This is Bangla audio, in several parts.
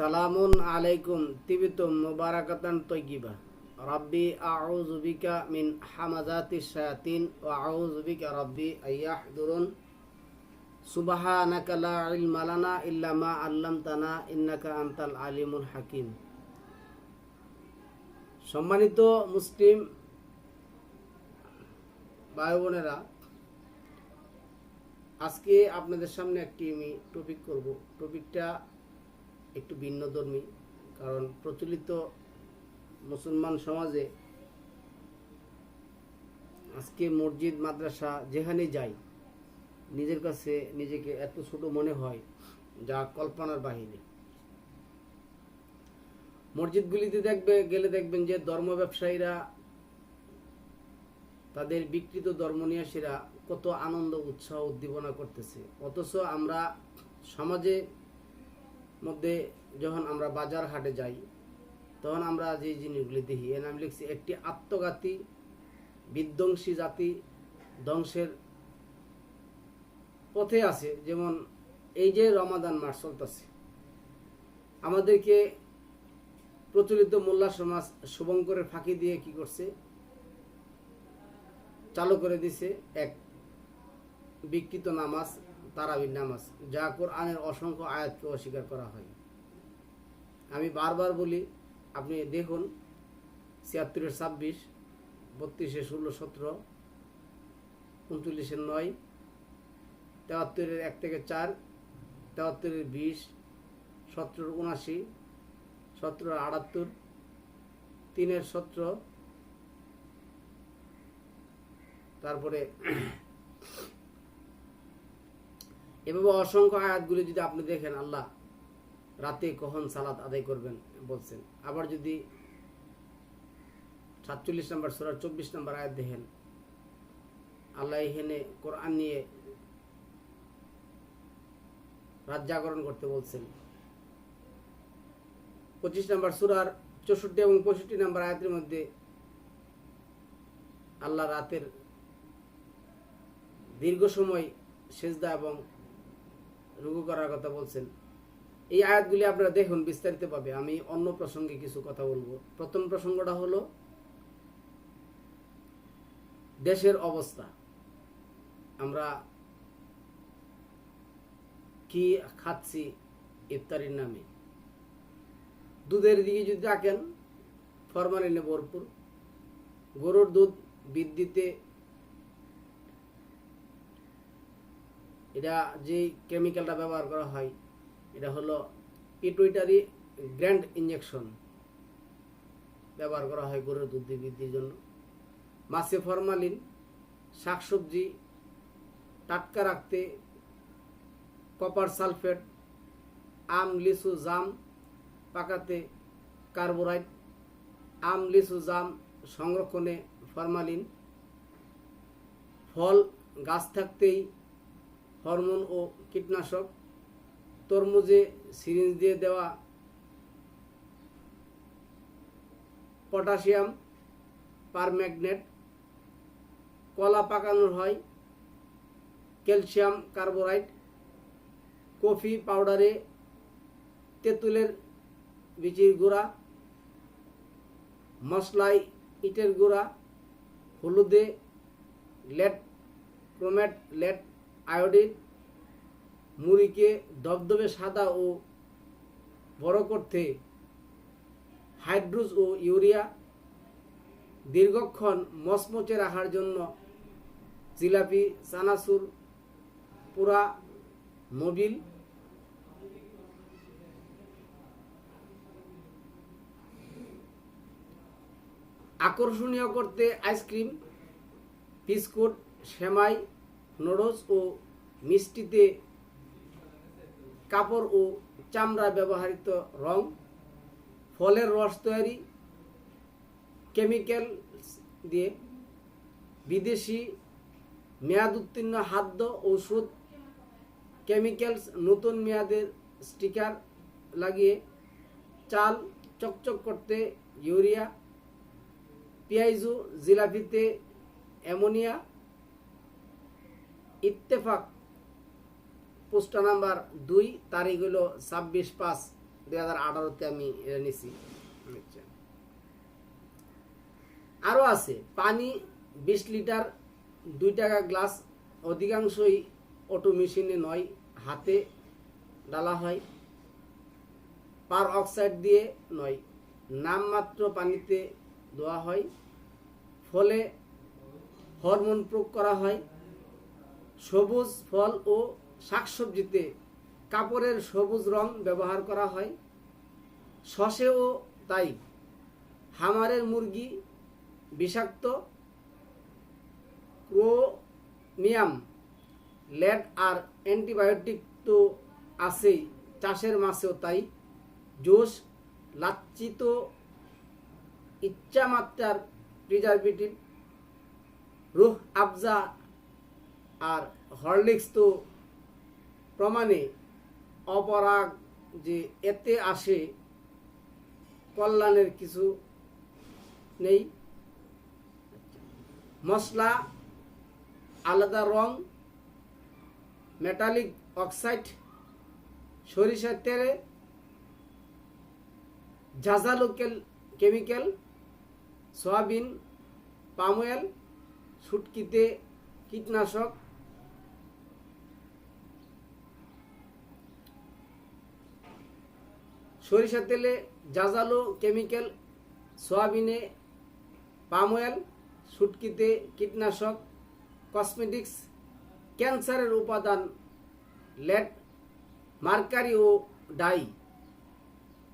সালামুন আলাইকুম, তিবিতুম মুবারাকাতান তৈগিবা রাব্বি, আউযু বিকা মিন হামাজাতি শায়াতিন, ওয়া আউযু বিকা রাব্বি আইয়াহদুরুন সুবহানাকা লা ইলমা লানা ইল্লা মা আল্লামতানা, ইন্নাকা আনতাল আলিমুল হাকিম। সম্মানিত মুসলিম ভাই বোনেরা আজকে আপনাদের সামনে একটি আমি টপিক করব। টপিকটা একটু ভিন্নধর্মী, কারণ প্রচলিত মুসলমান সমাজে আজকে মসজিদ, মাদ্রাসা যেখানে যাই, নিজের কাছে নিজেকে এত ছোট মনে হয় যা কল্পনার বাহিরে মসজিদগুলিতে দেখবে, গেলে দেখবেন যে ধর্ম ব্যবসায়ীরা, তাদের বিকৃত ধর্মনিয়াসীরা কত আনন্দ, উৎসাহ, উদ্দীপনা করতেছে। অথচ আমরা সমাজে মধ্যে যখন আমরা বাজার হাটে যাই, তখন আমরা যে জিনিসগুলি দেখি, এর নাম লিখছি একটি আত্মঘাতী বিধ্বংসী জাতি ধ্বংসের পথে আছে। যেমন এই যে রমাদান মাস চলতেছে, আমাদেরকে প্রচলিত মোল্লা সমাজ শুভঙ্করের ফাঁকি দিয়ে কি করছে? চালু করে দিছে এক বিকৃত নামাজ তারাবির নামাজ, যা কোরআনের অসংখ্য আয়াতকে অস্বীকার করা হয়। আমি বারবার বলি, আপনি দেখুন, ছিয়াত্তরের ছাব্বিশ বত্রিশে ষোলো, সতেরো, উনচল্লিশের নয়, তেহাত্তরের এক থেকে চার, তেহাত্তরের বিশ, সতেরোর উনাশি সতেরোর আটাত্তর, তিনের সতেরো, তারপরে এভাবে অসংখ্য আয়াতগুলি যদি আপনি দেখেন, আল্লাহ রাতে কখন সালাত আদায় করবেন বলছেন। আবার যদি সাতচল্লিশ নম্বর সোলার চব্বিশ নম্বর আয়াত দেখেন, আল্লাহ এখানে কোরআন নিয়ে রাত জাগরণ করতে বলছেন। পঁচিশ নম্বর সুরার চৌষট্টি এবং পঁয়ষট্টি নম্বর আয়াতের মধ্যে আল্লাহ রাতের দীর্ঘ সময় সেজদা এবং রুগু করার কথা বলছেন। এই আয়াতগুলি আপনারা দেখুন, বিস্তারিত পাবে আমি অন্য প্রসঙ্গে কিছু কথা বলব। প্রথম প্রসঙ্গটা হলো, দেশের অবস্থা। আমরা কি খাচ্ছি ইফতারির নামে? দুধের দিকে যদি দেখেন ফরমালিনে ভরপুর। গরুর দুধ বৃদ্ধিতে এটা যে কেমিক্যালটা ব্যবহার করা হয়, এটা হলো পিটুইটারি গ্র্যান্ড ইঞ্জেকশন ব্যবহার করা হয় গরুর দুধ বৃদ্ধির জন্য। মাছে ফরমালিন শাকসবজি, টাটকা রাখতে কপার সালফেট আম, লিচু, জাম পাকাতে কার্বোরাইড আম, লিচু, জাম সংরক্ষণে ফরমালিন ফল, গাছ থাকতেই হরমোন ও কীটনাশক তরমুজে সিরিঞ্জ দিয়ে দেওয়া পটাশিয়াম পারম্যাগনেট, কলা পাকানোর হয়, ক্যালসিয়াম কার্বোরাইড কফি পাউডারে, তেঁতুলের বিচির গুঁড়া মশলাই ইটের গুঁড়া, হলুদে লেট, ক্রোমেট লেট আয়োডিন, মুড়িকে দবদবে সাদা ও বড় করতে হাইড্রোজ ও ইউরিয়া, দীর্ঘক্ষণ মচমচে রাখার জন্য জিলাপি, চানাচুর পুরা মোবিল, আকর্ষণীয় করতে আইসক্রিম, বিস্কুট, সেমাই নুডলস ও মিষ্টিতে কাপড় ও চামড়া ব্যবহৃত রং, ফলের রস তৈরি, কেমিক্যাল দিয়ে বিদেশি মেয়াদ উত্তীর্ণ খাদ্য, ঔষধ, কেমিক্যালস, নতুন মেয়াদের স্টিকার লাগিয়ে চাল চকচক করতে ইউরিয়া পেঁয়াজু জিলাপিতে অ্যামোনিয়া ইত্তেফাক পোস্টা নাম্বার দুই, তারিখ হলো ছাব্বিশ পাঁচ দুই হাজার আঠারোতে আমি নিছি আচ্ছা। আরও আছে, পানি বিশ লিটার দুই টাকা গ্লাস অধিকাংশই অটো মেশিনে নয়, হাতে ডালা হয়, পার অক্সাইড দিয়ে নয়, নামমাত্র পানিতে দেওয়া হয়, ফলে হরমোন প্রয়োগ করা হয় সবুজ ফল ও শাকসবজিতে কাপড়ের সবুজ রং ব্যবহার করা হয়। শসেও তাই হামারের মুরগি বিষাক্ত, ক্রোমিয়াম, লেড আর অ্যান্টিবায়োটিক তো আছেই। চাষের মাছেও তাই। জোশ লাচ্ছিত ইচ্ছামাত্রার ইচ্ছা প্রিজারভেটিভ রুহ আফজা আর হরলিক্স তো প্রমাণে অপরাগ যে এতে আসে কল্যাণের কিছু নেই। মশলা, আলাদা রং, মেটালিক অক্সাইড, সরিষার তেলে ঝাঁঝালো কেমিক্যাল, সয়াবিন পাম অয়েল শুটকিতে কীটনাশক সরিষার তেলে জাজালো কেমিক্যাল, সয়াবিনে পাম অয়েল, শুটকিতে কীটনাশক, কসমেটিক্স, ক্যান্সারের উপাদান, লেড, মার্কারি ও ডাই।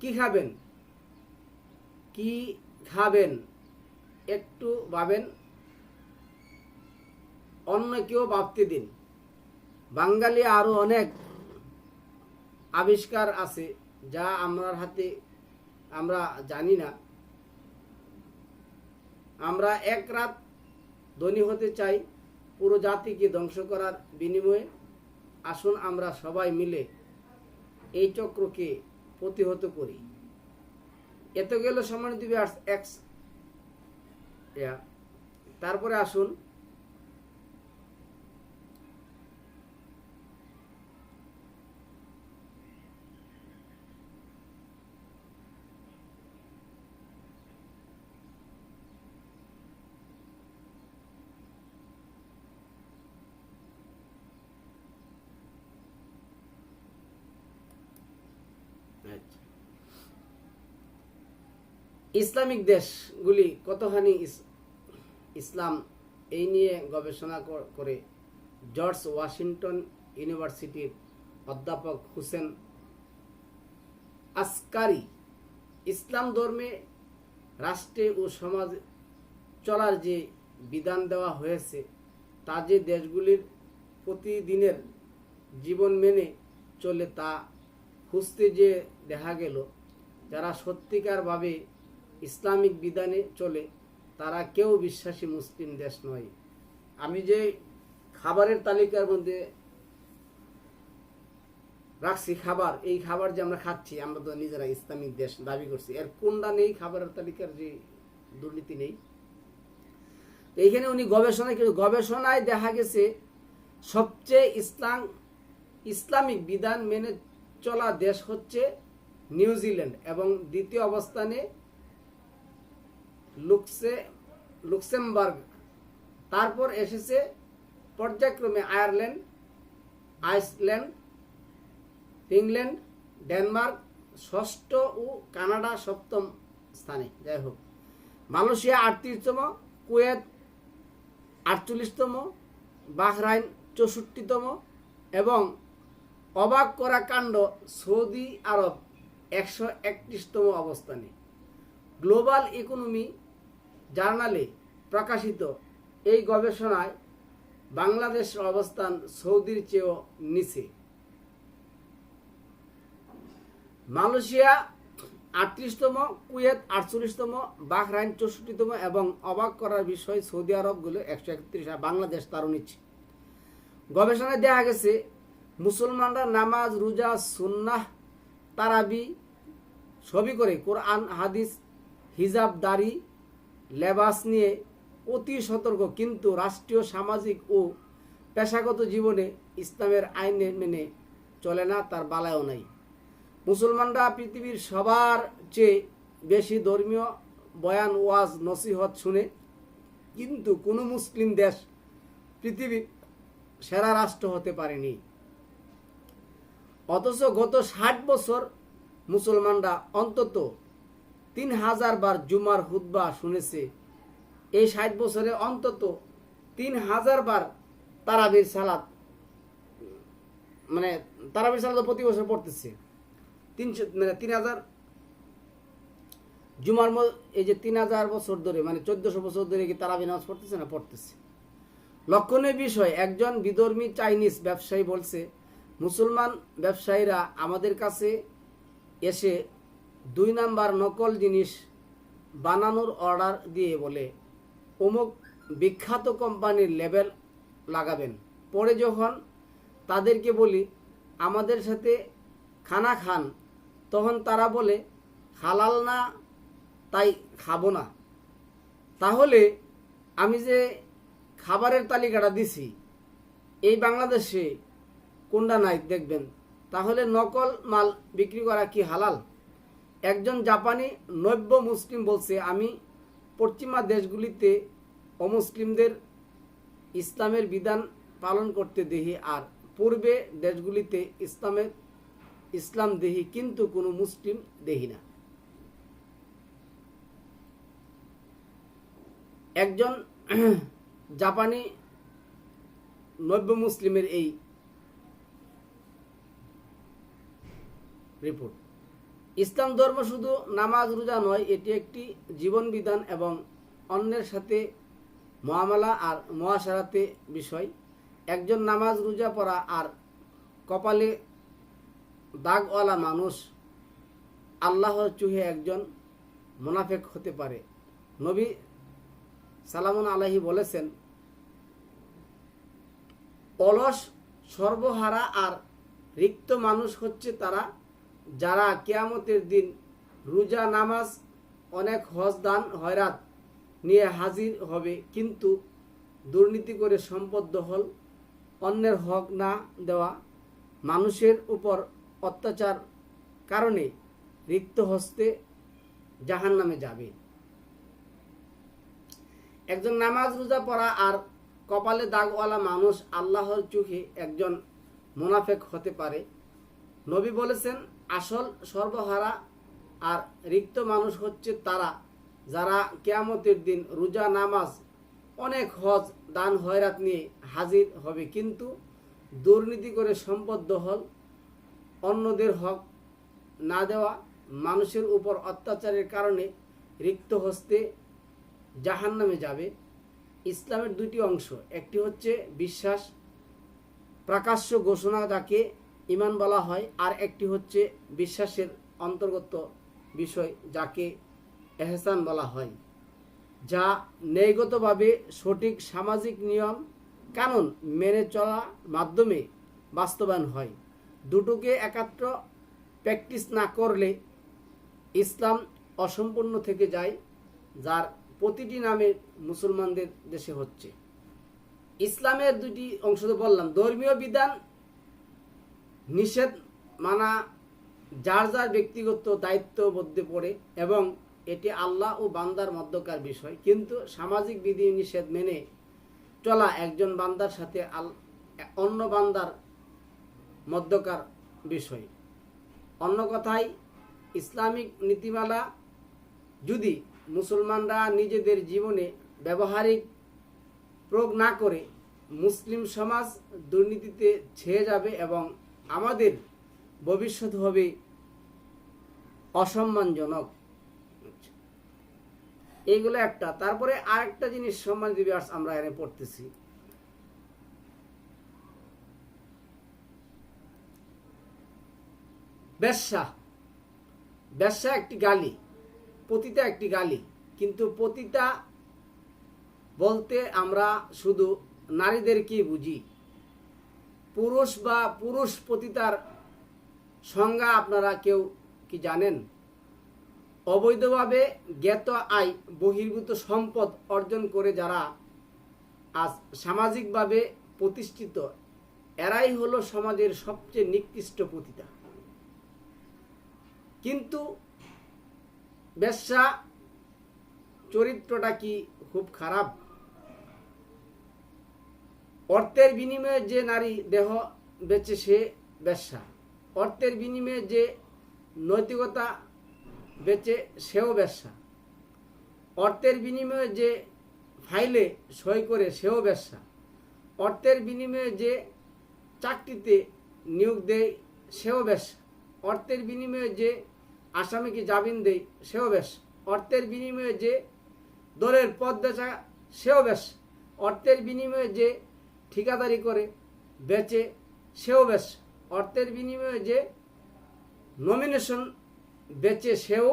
কি খাবেন? কি খাবেন? একটু ভাবেন। অন্য কেউ ভাবতে দিন। বাঙালি আরও অনেক আবিষ্কার আছে। যা আমার হাতে, আমরা জানি না। আমরা এক রাত ধনী হতে চাই, পুরো জাতিকে ধ্বংস করার বিনিময়ে। আসুন আমরা সবাই মিলে এই চক্রকে প্রতিহত করি। এত গেল বিয়ার্স এক্স তারপরে আসুন আচ্ছা। ইসলামিক দেশগুলি কতখানি ইসলাম এই নিয়ে গবেষণা করে? জর্জ ওয়াশিংটন ইউনিভার্সিটির অধ্যাপক হুসেন আসকারি, ইসলাম ধর্মে রাষ্ট্রে ও সমাজ চলার যে বিধান দেওয়া হয়েছে, তা যে দেশগুলির প্রতিদিনের জীবন মেনে চলে তা খুঁজতে যে দেখা গেল, যারা সত্যিকারভাবে ইসলামিক বিধানে চলে, তারা কেউ বিশ্বাসী মুসলিম দেশ নয়। আমি যে খাবারের তালিকার মধ্যে রাখছি খাবার, এই খাবার যে আমরা খাচ্ছি, আমরা তো নিজেরা ইসলামিক দেশ দাবি করছি। এর কোনটা নেই খাবারের তালিকার যে দুর্নীতি নেই? এইখানে উনি গবেষণায় কিন্তু গবেষণায় দেখা গেছে, সবচেয়ে ইসলাম, ইসলামিক বিধান মেনে চলা দেশ হচ্ছে নিউজিল্যান্ড এবং দ্বিতীয় অবস্থানে লুক্সে, লুক্সেমবার্গ। তারপর এসেছে পর্যায়ক্রমে আয়ারল্যান্ড, আইসল্যান্ড, ইংল্যান্ড, ডেনমার্ক, ষষ্ঠ ও কানাডা সপ্তম স্থানে। যাই হোক, মালয়েশিয়া আটত্রিশতম, কুয়েত আটচল্লিশতম, বাহরাইন চৌষট্টিতম এবং অবাক করা কাণ্ড সৌদি আরব একশো একত্রিশতম অবস্থানে। গ্লোবাল ইকোনমি জার্নালে প্রকাশিত এই গবেষণায় বাংলাদেশের অবস্থান সৌদির চেয়েও নিচে। মালয়েশিয়া আটত্রিশতম, কুয়েত আটচল্লিশতম, বাহরাইন চৌষট্টিতম এবং অবাক করার বিষয় সৌদি আরবগুলো একশো একত্রিশ বাংলাদেশ তারও নিচ্ছে গবেষণায় দেখা গেছে, মুসলমানরা নামাজ, রোজা, সুন্নাহ, তারাবি সবই করে, কোরআন, হাদিস, হিজাব, দাড়ি লেবাস নিয়ে অতি সতর্ক, কিন্তু রাষ্ট্রীয়, সামাজিক ও পেশাগত জীবনে ইসলামের আইনে মেনে চলে না, তার বালায়ও নাই। মুসলমানরা পৃথিবীর সবার চেয়ে বেশি ধর্মীয় বয়ান, ওয়াজ, নসিহত শুনে, কিন্তু কোনো মুসলিম দেশ পৃথিবীর সেরা রাষ্ট্র হতে পারেনি। অথচ গত ষাট বছর মুসলমানরা অন্তত তিন হাজার বার জুমার হুদ্বা শুনেছে। এই ষাট বছরে অন্তত তিন হাজার বার তারাবির সালাত মানে তারাবির সালাত প্রতি বছর পড়তেছে। তিনশো মানে তিন হাজার জুমার এই যে তিন হাজার বছর ধরে মানে চোদ্দশো বছর ধরে কি তারাবি নামাজ পড়তেছে না? পড়তেছে। লক্ষণীয় বিষয়, একজন বিধর্মী চাইনিজ ব্যবসায়ী বলছে, মুসলমান ব্যবসায়ীরা আমাদের কাছে এসে দুই নাম্বার নকল জিনিস বানানোর অর্ডার দিয়ে বলে, অমুক বিখ্যাত কোম্পানির লেবেল লাগাবেন। পরে যখন তাদেরকে বলি, আমাদের সাথে খানা খান। তখন তারা বলে, হালাল না, তাই খাব না। তাহলে আমি যে খাবারের তালিকাটা দিছি, এই বাংলাদেশে কোনটা নাই দেখবেন। তাহলে নকল মাল বিক্রি করা কি হালাল? একজন জাপানি নব্য মুসলিম বলছে, আমি পশ্চিমা দেশগুলিতে অমুসলিমদের ইসলামের বিধান পালন করতে দেখি আর পূর্বে দেশগুলিতে ইসলামের ইসলাম দেহি কিন্তু কোনো মুসলিম দেখি না। একজন জাপানি নব্য মুসলিমের এই রিপোর্ট। ইসলাম ধর্ম শুধু নামাজ, রোজা নয়, এটি একটি জীবন বিধান এবং অন্যের সাথে মহামালা আর মহাসারাতে বিষয়। একজন নামাজ, রোজা পড়া আর কপালে দাগওয়ালা মানুষ আল্লাহর চুহে একজন মোনাফেক হতে পারে। নবী সালামুন আলাহি বলেছেন, অলস, সর্বহারা আর রিক্ত মানুষ হচ্ছে তারা যারা কেয়ামতের দিন রোজা, নামাজ, অনেক হজ দান, হয়রাত নিয়ে হাজির হবে, কিন্তু দুর্নীতি করে সম্পদ দখল, অন্যের হক না দেওয়া মানুষের উপর অত্যাচার কারণে রিক্ত হস্তে জাহান নামে যাবে। একজন নামাজ রোজা পড়া আর কপালে দাগওয়ালা মানুষ আল্লাহর চোখে একজন মোনাফেক হতে পারে। নবী বলেছেন আসল সর্বহারা আর রিক্ত মানুষ হচ্ছে তারা, যারা কেয়ামতের দিন রোজা, নামাজ, অনেক হজ, দান হয়রাত নিয়ে হাজির হবে। কিন্তু দুর্নীতি করে সম্পদ দহল অন্যদের হক না দেওয়া, মানুষের উপর অত্যাচারের কারণে রিক্ত হস্তে জাহান নামে যাবে। ইসলামের দুটি অংশ, একটি হচ্ছে বিশ্বাস, প্রকাশ্য ঘোষণা যাকে ইমান বলা হয়। আর একটি হচ্ছে বিশ্বাসের অন্তর্গত বিষয়, যাকে এহসান বলা হয়, যা ন্যায়গতভাবে সঠিক সামাজিক নিয়ম, কানুন মেনে চলার মাধ্যমে বাস্তবায়ন হয়। দুটোকে একাত্র প্র্যাকটিস না করলে ইসলাম অসম্পূর্ণ থেকে যায়, যার প্রতিটি নামে মুসলমানদের দেশে হচ্ছে। ইসলামের দুটি অংশ তো বললাম, ধর্মীয় বিধান নিষেধ মানা যার যার ব্যক্তিগত দায়িত্ববদ্ধে পড়ে এবং এটি আল্লাহ ও বান্দার মধ্যকার বিষয়। কিন্তু সামাজিক বিধি নিষেধ মেনে চলা একজন বান্দার সাথে আল, অন্য বান্দার মধ্যকার বিষয়। অন্য কথায়, ইসলামিক নীতিমালা যদি মুসলমানরা নিজেদের জীবনে ব্যবহারিক প্রয়োগ না করে, মুসলিম সমাজ দুর্নীতিতে ছেয়ে যাবে এবং আমাদের ভবিষ্যৎ হবে অসম্মানজনক। এইগুলো একটা। তারপরে আরেকটা জিনিস সম্মান দিবে আমরা এখানে পড়তেছি। ব্যবসা। ব্যবসা একটি গালি, পতিতা একটি গালি। কিন্তু পতিতা বলতে আমরা শুধু নারীদেরকেই বুঝি। পুরুষ বা পুরুষ পতিতার সংজ্ঞা আপনারা কেউ কি জানেন? অবৈধভাবে জ্ঞাত আয়, বহির্ভূত সম্পদ অর্জন করে যারা আজ সামাজিকভাবে প্রতিষ্ঠিত, এরাই হলো সমাজের সবচেয়ে নিকৃষ্ট পতিতা। কিন্তু বেশ্যা চরিত্রটা কি খুব খারাপ? অর্থের বিনিময়ে যে নারী দেহ বেচে সে বেশ্যা অর্থের বিনিময়ে যে নৈতিকতা বেচে সেও ব্যবসা। অর্থের বিনিময়ে যে ফাইলে সই করে সেও ব্যবসা। অর্থের বিনিময়ে যে চাকরিতে নিয়োগ দেয় সেও ব্যবসা। অর্থের বিনিময়ে যে আসামিকে জামিন দেয় সেও ব্যবসা। অর্থের বিনিময়ে যে দলের পদ বেচা সেও ব্যবসা। অর্থের বিনিময়ে যে ঠিকাদারি করে, বেচে, সেও ব্যবসা অর্থের বিনিময়ে যে নমিনেশন বেচে, সেও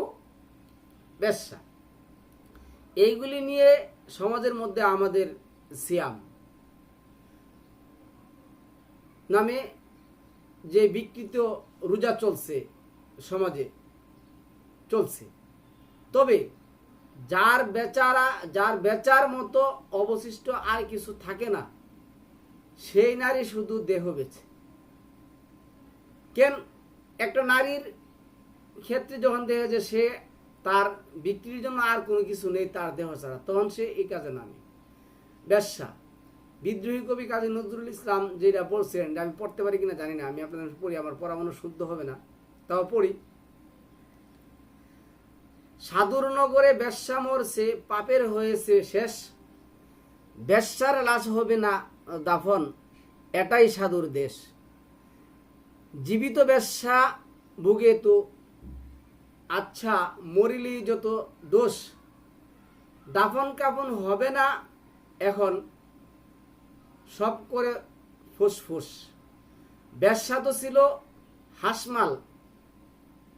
ব্যবসা এইগুলি নিয়ে সমাজের মধ্যে আমাদের সিয়াম। নামে যে বিকৃত রোজা চলছে সমাজে, চলছে। তবে যার বেচারা, যার বেচার মতো অবশিষ্ট আর কিছু থাকে না। সেই নারী শুধু দেহ বেছে। কেন একটা নারীর ক্ষেত্রে যখন দেখা যায় সে তার বিক্রির জন্য আর কোনো কিছু নেই, তার দেহ ছাড়া, তখন সে এই কাজে নামে। ব্যবসা। বিদ্রোহী কবি কাজী নজরুল ইসলাম যেটা বলছেন আমি পড়তে পারি কিনা জানি না, আমি আপনাদের পড়ি, আমার মনে শুদ্ধ হবে না, তাও পড়ি। সাধুর নগরে ব্যবসা মরছে, পাপের হয়েছে শেষ, ব্যবসার লাশ হবে না দাফন, এটাই সাধুর দেশ। জীবিত ব্যবসা ভুগে তো আচ্ছা মরিলি যত দোষ। দাফন কাফন হবে না এখন, সব করে ফুসফুস। ব্যবসা তো ছিল হাসমাল,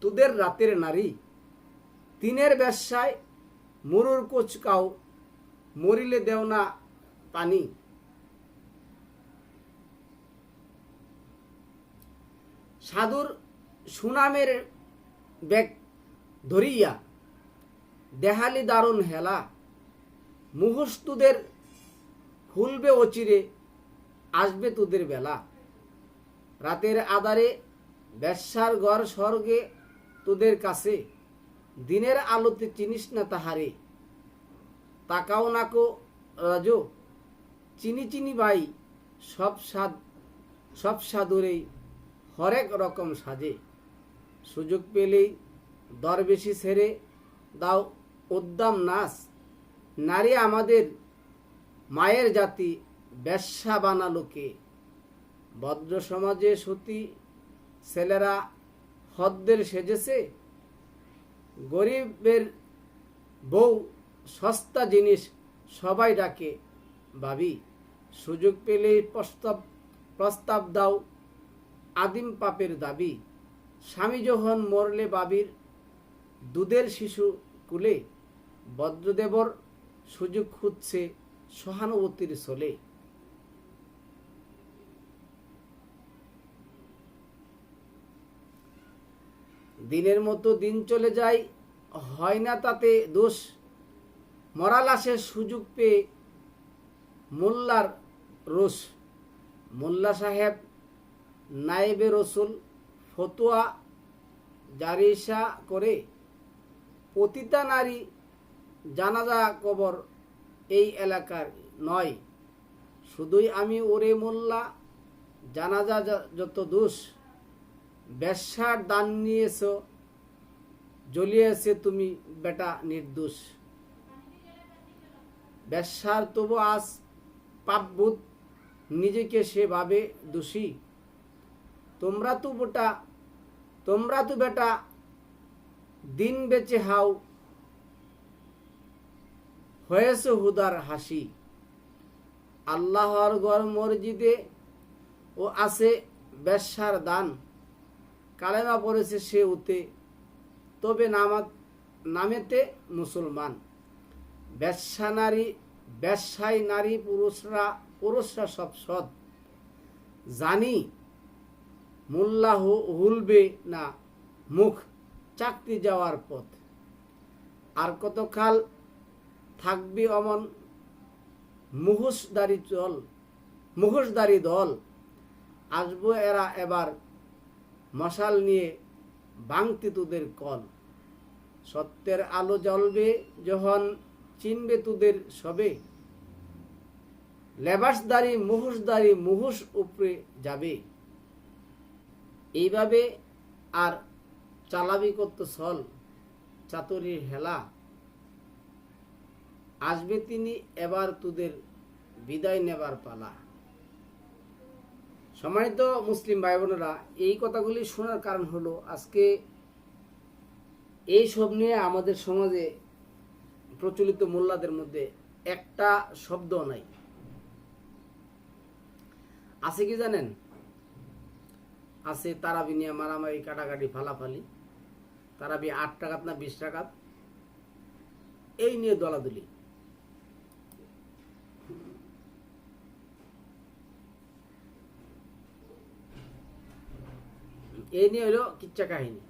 তোদের রাতের নারী। তিনের ব্যবসায় মরুর কোচকাও, মরিলে দেও না পানি। সাধুর সুনামের ব্যাগ ধরিয়া দেহালি দারুণ হেলা। মুহস্তুদের খুলবে অচিরে, আসবে তোদের বেলা। রাতের আধারে ব্যবসার ঘর স্বর্গে তোদের কাছে। দিনের আলোতে চিনিস না তাহারে। তাকাও নাকো রাজ। চিনি চিনি ভাই, সব স্বাদ, সব সাদুরেই হরেক রকম সাজে। সুযোগ পেলেই দর বেশি ছেড়ে দাও উদ্দাম নাচ। নারী আমাদের মায়ের জাতি, ব্যবসা বানালোকে ভদ্র সমাজে সতী ছেলেরা হদ্দের সেজেছে। গরিবের বউ সস্তা জিনিস সবাই ডাকে। ভাবি, সুযোগ পেলেই প্রস্তাব প্রস্তাব দাও আদিম পাপের দাবি, স্বামী যখন মরলে বাবির দুধের শিশু কুলে, বজ্রদেবর সুযোগ খুঁজছে সহানুভূতির চলে দিনের মতো দিন চলে যায়, হয় না তাতে দোষ। মরা লাশের সুযোগ পেয়ে মোল্লার রোষ। মোল্লা সাহেব নায়েবে রসুল ফতুয়া জারিসা করে পতিতা নারী জানাজা কবর এই এলাকার নয়। শুধুই আমি ওরে মোল্লা, জানাজা যত দোষ, ব্যবসার দান নিয়েছ, জ্বলিয়েছে তুমি বেটা নির্দোষ। ব্যবসার তবু আজ পাপবোধ, নিজেকে সেভাবে দোষী। তোমরা তো বেটা তোমরা তো বেটা, দিন বেচে হাও। হয়েছে হুদার হাসি। আল্লাহর গড় মসজিদে ও আছে ব্যবসার দান। কালেমা পড়েছে সে উতে, তবে নামা নামেতে মুসলমান। ব্যবসা নারী ব্যবসায়ী নারী পুরুষরা পুরুষরা সব সৎ। জানি মোল্লা হু- হুলবে না, মুখ চাকরি যাওয়ার পথ। আর কতকাল থাকবি অমন মুহুসদারি চল, মুহুসদারি দল। আসব এরা এবার মশাল নিয়ে ভাঙতে তোদের কল। সত্যের আলো জ্বলবে যখন চিনবে তোদের সবে। লেবাসদারি, মুহুসদারি, মুহুস উপরে যাবে। এইভাবে আর চালাবি করতো সল চাতুরির হেলা। আসবে তিনি, এবার তোদের বিদায় নেবার পালা। সম্মানিত মুসলিম ভাই বোনেরা এই কথাগুলি শোনার কারণ হলো, আজকে এই সব নিয়ে আমাদের সমাজে প্রচলিত মোল্লাদের মধ্যে একটা শব্দ নাই। আছে কি জানেন? আছে, তারাবি নিয়ে মারামারি, কাটাকাটি, ফালাফালি। তারাবি আট টাকাত না বিশ টাকাত? এই নিয়ে দলাদলি। এই নিয়ে হলো কিচ্ছা কাহিনী।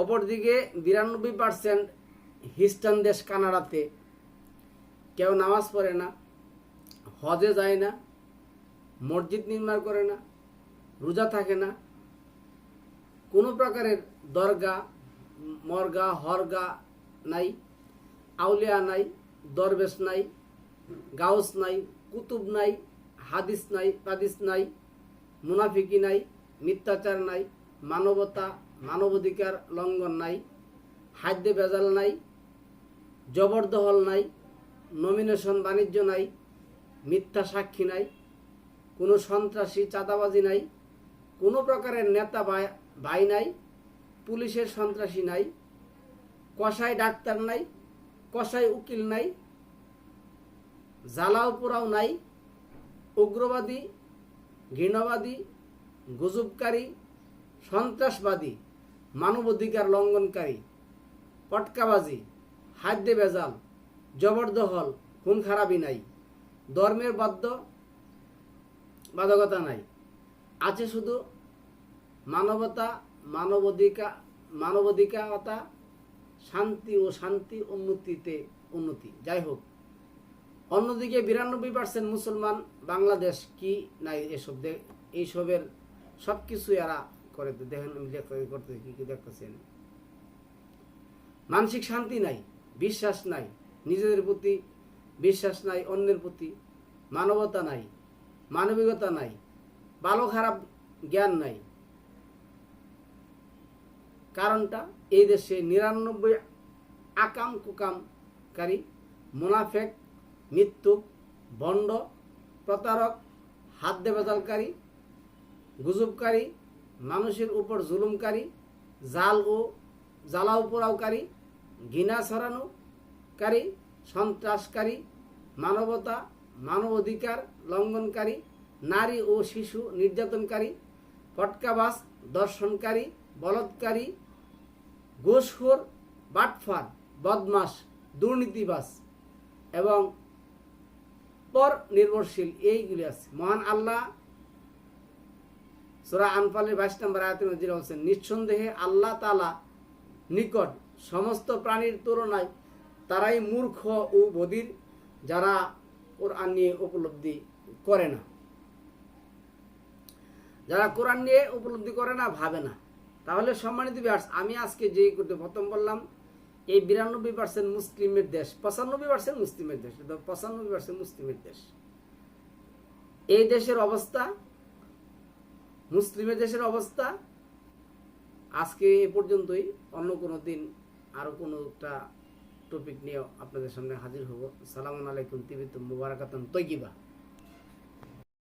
অপরদিকে বিরানব্বই পার্সেন্ট খ্রিস্টান দেশ কানাডাতে। কেউ নামাজ পড়ে না, হজে যায় না, মসজিদ নির্মাণ করে না, রোজা থাকে না। কোনো প্রকারের দরগা, মরগা, হরগা নাই, আউলিয়া নাই, দরবেশ নাই, গাউস নাই, কুতুব নাই, হাদিস নাই তাদিস নাই, মুনাফিকি নাই, মিথ্যাচার নাই, মানবতা মানবাধিকার লঙ্ঘন নাই, খাদ্য ভেজাল নাই জবরদহল নাই নমিনেশন বাণিজ্য নাই, মিথ্যা সাক্ষী নাই, কোনো সন্ত্রাসী চাঁদাবাজি নাই, কোনো প্রকারের নেতা ভাই- নাই, পুলিশের সন্ত্রাসী নাই, কসাই ডাক্তার নাই, কসাই উকিল নাই, জ্বালাও পোড়াও নাই, উগ্রবাদী, ঘৃণবাদী, গুজবকারী, সন্ত্রাসবাদী। মানবাধিকার লঙ্ঘনকারী, পটকাবাজি হাদ্যে বেজাল জবরদহল খুন খারাপি নাই। ধর্মের বাদ্য বাধকতা নাই। আছে শুধু মানবতা মানবাধিকার মানবাধিকারতা, শান্তি ও শান্তি উন্নতিতে উন্নতি। যাই হোক, অন্যদিকে বিরানব্বই পার্সেন্ট মুসলমান বাংলাদেশ কি নাই এসব এইসবের সব কিছু এরা করে, তো দেখেন আমি দেখতে- করতে কি কি দেখতেছেন? মানসিক শান্তি নাই, বিশ্বাস নাই, নিজেদের প্রতি বিশ্বাস নাই, অন্যের প্রতি মানবতা নাই, মানবিকতা নাই, ভালো খারাপ জ্ঞান নাই। কারণটা এই দেশে নিরানব্বই আকাম কুকামকারী মুনাফেক মৃত্যুক বন্ড, প্রতারক, হাত বেজালকারী গুজবকারী মানুষের উপর জুলুমকারী, জাল ও জ্বালাও পোড়াওকারী, ঘৃণা ছড়ানোকারী, সন্ত্রাসকারী, মানবতা মানব অধিকার লঙ্ঘনকারী, নারী ও শিশু নির্যাতনকারী পটকাবাস দর্শনকারী, বলৎকারী, ঘুষখোর, বাটফার বদমাস দুর্নীতিবাস এবং পর নির্ভরশীল। এইগুলি আছে। মহান আল্লাহ সুরা আনফালের বাইশ নম্বর আয়াতের মধ্যে বলছেন নিঃসন্দেহে আল্লাহ তালা নিকট সমস্ত প্রাণীর তুলনায় তারাই মূর্খ ও বধির, যারা কোরআন নিয়ে উপলব্ধি করে না। যারা কোরআন নিয়ে উপলব্ধি করে না, ভাবে না। তাহলে সম্মানিত ব্যাস আমি আজকে যে করতে প্রথম বললাম, এই বিরানব্বই পার্সেন্ট মুসলিমের দেশ, পঁচানব্বই পার্সেন্ট মুসলিমের দেশ পঁচানব্বই পার্সেন্ট মুসলিমের দেশ। এই দেশের অবস্থা মুসলিমের দেশের অবস্থা আজকে এ পর্যন্তই। অন্য কোনো দিন আরও কোনো একটা টপিক নিয়ে আপনাদের সামনে হাজির হব। সালাম আলাইকুম তিবিত মুবারাকাতুম তৈকিবা